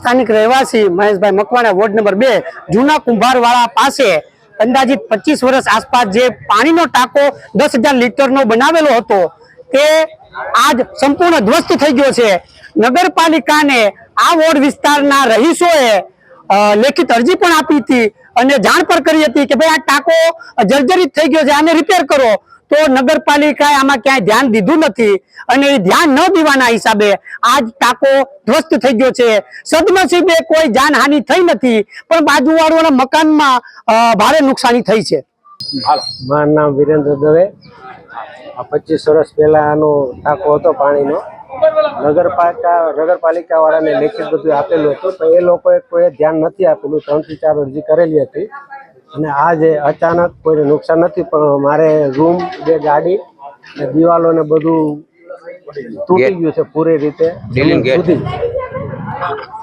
સ્થાનિક રહેવાસી મહેશભાઈ Makwana ward number બે, જૂના કુંભારવાળા પાસે અંદાજિત પચીસ વર્ષ આસપાસ જે પાણીનો ટાંકો દસ હજાર લીટરનો બનાવેલો હતો, તે આજ સંપૂર્ણ ધ્વસ્ત થઈ ગયો છે. નગરપાલિકાને આ વોર્ડ વિસ્તારના રહીશોએ લેખિત અરજી પણ આપી હતી અને જાણ પણ કરી હતી કે ભાઈ આ ટાંકો જર્જરિત થઈ ગયો છે, આને રિપેર કરો. તો નગરપાલિકાએ આમાં ક્યાંય ધ્યાન દીધું નથી અને એ ધ્યાન ન દેવાના હિસાબે આજ ટાંકો ધ્વસ્ત થઈ ગયો છે. સદનસીબે કોઈ જાનહાનિ થઈ નથી પણ બાજુવાળાના મકાનમાં ભારે નુકસાની થઈ છે. મારું નામ વિરેન્દ્ર દવે. આ પચીસ વર્ષ પહેલા આનો ટાંકો હતો પાણીનો. નગરપાલિકા નગરપાલિકા વાળાને લેખિત બધું આપેલું હતું પણ એ લોકોએ કોઈ ધ્યાન નથી આપેલું. ત્રણથી ચાર અરજી કરેલી હતી. અને આ જે અચાનક કોઈને નુકસાન નથી પણ મારે રૂમ બે ગાડી દિવાલો ને બધું તૂટી ગયું છે પૂરી રીતે.